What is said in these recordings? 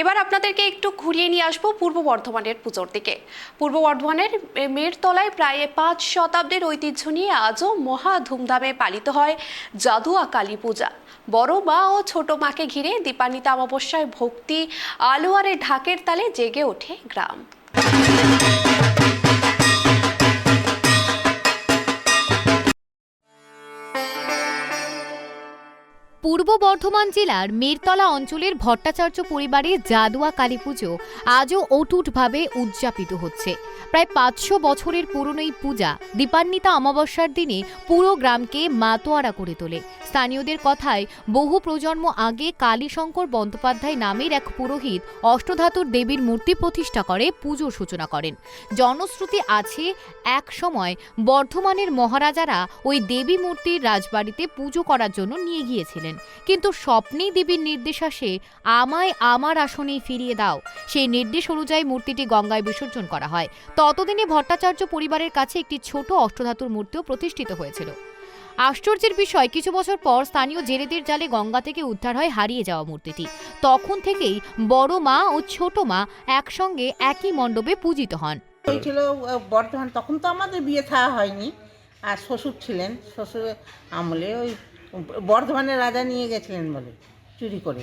এবার আপনাদেরকে একটু ঘুরিয়ে নিয়ে আসব পূর্ব বর্ধমানের পুজোর দিকে। পূর্ব বর্ধমানের মেয়ের তলায় প্রায় পাঁচ শতাব্দীর ঐতিহ্য নিয়ে আজও মহা ধুমধামে পালিত হয় জাদুয়া কালী পূজা। বড় মা ও ছোট মাকে ঘিরে দীপান্বিতা অমাবস্যায় ভক্তি আলোয়ারে ঢাকের তালে জেগে ওঠে গ্রাম। পূর্ব বর্ধমান জেলার মেরতলা অঞ্চলের ভট্টাচার্য পরিবারের জাদুয়া কালী পুজো আজও অটুটভাবে উদযাপিত হচ্ছে। প্রায় পাঁচশো বছরের পুরনো এই পূজা দীপান্বিতা অমাবস্যার দিনে পুরো গ্রামকে মাতোয়ারা করে তোলে। স্থানীয়দের কথায়, বহু প্রজন্ম আগে কালীশঙ্কর বন্দ্যোপাধ্যায় নামের এক পুরোহিত অষ্টধাতুর দেবীর মূর্তি প্রতিষ্ঠা করে পুজোর সূচনা করেন। জনশ্রুতি আছে এক সময় বর্ধমানের মহারাজারা ওই দেবী মূর্তির রাজবাড়িতে পুজো করার জন্য নিয়ে গিয়েছিলেন। কিন্তু স্বপ্নে দেবীর নির্দেশ আসে আমায় আমার আসনেই ফিরিয়ে দাও। সেই নির্দেশ অনুযায়ী মূর্তিটি গঙ্গায় বিসর্জন করা হয়। ততদিনে ভট্টাচার্য পরিবারের কাছে একটি ছোট অষ্টধাতুর মূর্তিও প্রতিষ্ঠিত হয়েছিল। আশ্চর্যের বিষয় কিছু বছর পর স্থানীয় জেলেদের জালে গঙ্গা থেকে উদ্ধার হয় হারিয়ে যাওয়া মূর্তিটি। তখন থেকেই বড় মা ও ছোট মা একসঙ্গে একই মণ্ডপে পূজিত হন। আহ, বর্ধমান। তখন তো আমাদের বিয়ে থাওয়া হয়নি। আর শ্বশুর ছিলেন শ্বশুর আমলে ওই বর্ধমানের রাজা নিয়ে গেছিলেন বলে চুরি করে।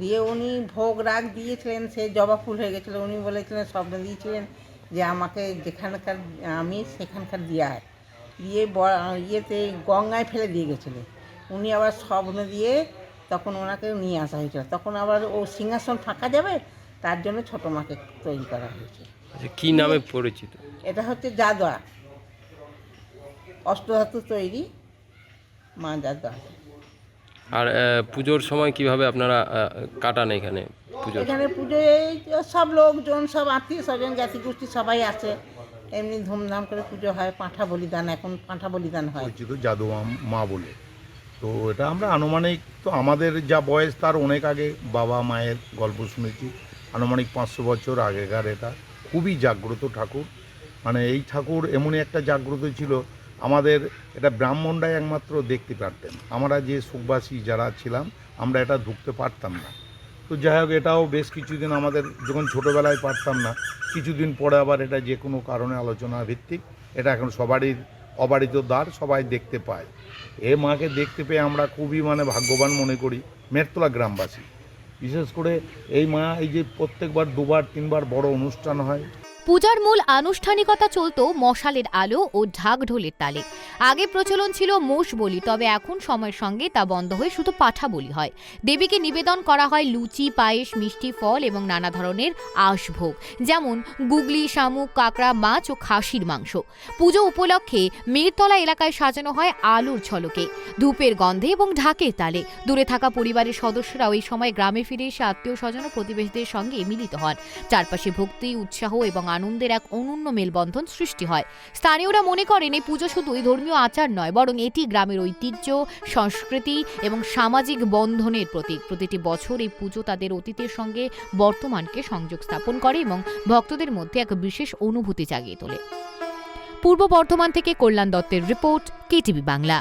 দিয়ে উনি ভোগ রাগ দিয়েছিলেন সে জবা ফুল হয়ে গেছিল। উনি বলেছিলেন স্বপ্ন দিয়েছিলেন যে আমাকে যেখানকার আমি সেখানকার দিয়ে হয় দিয়ে ইয়েতে গঙ্গায় ফেলে দিয়ে গেছিলেন। উনি আবার স্বপ্ন দিয়ে তখন ওনাকে নিয়ে আসা হয়েছিল। তখন আবার ও সিংহাসন ফাঁকা যাবে তার জন্য ছোটো মাকে তৈরি করা হয়েছে। আচ্ছা কি নামে পরিচিত? এটা হচ্ছে জাদুয়া। অষ্টধাতু তৈরি। মা জাদুয়া আর পুজোর সময় কীভাবে আপনারা কাটান এখানে পুজোর এখানে পুজোয় এই সব লোকজন সব আত্মীয় স্বজন জাতি গোষ্ঠী সবাই আছে এমনি ধুমধাম করে পুজো হয় পাঁঠা বলিদান এখন পাঁঠা বলিদান হয়। পরিচিত জাদু মা বলে। তো এটা আমরা আনুমানিক তো আমাদের যা বয়স তার অনেক আগে বাবা মায়ের গল্প শুনেছি। আনুমানিক পাঁচশো বছর আগেকার এটা। খুবই জাগ্রত ঠাকুর। মানে এই ঠাকুর এমনই একটা জাগ্রত ছিল আমাদের এটা ব্রাহ্মণরাই একমাত্র দেখতে পারতেন। আমরা যে সুখবাসী যারা ছিলাম, আমরা এটা ঢুকতে পারতাম না। তো যাই হোক, এটাও বেশ কিছুদিন আমাদের যখন ছোটোবেলায় পারতাম না, কিছুদিন পরে আবার এটা যে কোনো কারণে আলোচনা ভিত্তিক এটা এখন সবারই অবারিত দ্বার, সবাই দেখতে পায়। এ মাকে দেখতে পেয়ে আমরা খুবই মানে ভাগ্যবান মনে করি, মেরতলা গ্রামবাসী। বিশেষ করে এই মা, এই যে প্রত্যেকবার দুবার, তিনবার বড় অনুষ্ঠান হয়। পূজার মূল আনুষ্ঠানিকতা চলত মশালের আলো ও ঢাক ঢোলের তালে। আগে প্রচলন ছিল মোষ বলি, তবে এখন সময়ের সঙ্গে তা বন্ধ হয়ে শুধু পাঠা বলি হয়। দেবীকে নিবেদন করা হয় লুচি, পায়েস, মিষ্টি, ফল এবং নানা ধরনের আশভোগ, যেমন গুগলি, শামুক, কাঁকড়া, মাছ ও খাসির মাংস। পুজো উপলক্ষে মেরতলা এলাকায় সাজানো হয় আলুর ঝলকে, ধূপের গন্ধে এবং ঢাকের তালে। দূরে থাকা পরিবারের সদস্যরা ওই সময় গ্রামে ফিরে এসে আত্মীয় স্বজন ও প্রতিবেশীদের সঙ্গে মিলিত হন। চারপাশে ভক্তি, উৎসাহ এবং আনন্দের এক অনন্য মেলবন্ধন সৃষ্টি হয়। স্থানীয়রা মনে করেন এই পুজো শুধুই ধর্মীয় আচার নয়, বরং এটি গ্রামের ঐতিহ্য, সংস্কৃতি এবং সামাজিক বন্ধনের প্রতীক। প্রতিটি বছর এই পুজো তাদের অতীতের সঙ্গে বর্তমানকে সংযোগ স্থাপন করে এবং ভক্তদের মধ্যে এক বিশেষ অনুভূতি জাগিয়ে তোলে। পূর্ব বর্ধমান থেকে কল্যাণ দত্তের রিপোর্ট, কেটিভি বাংলা।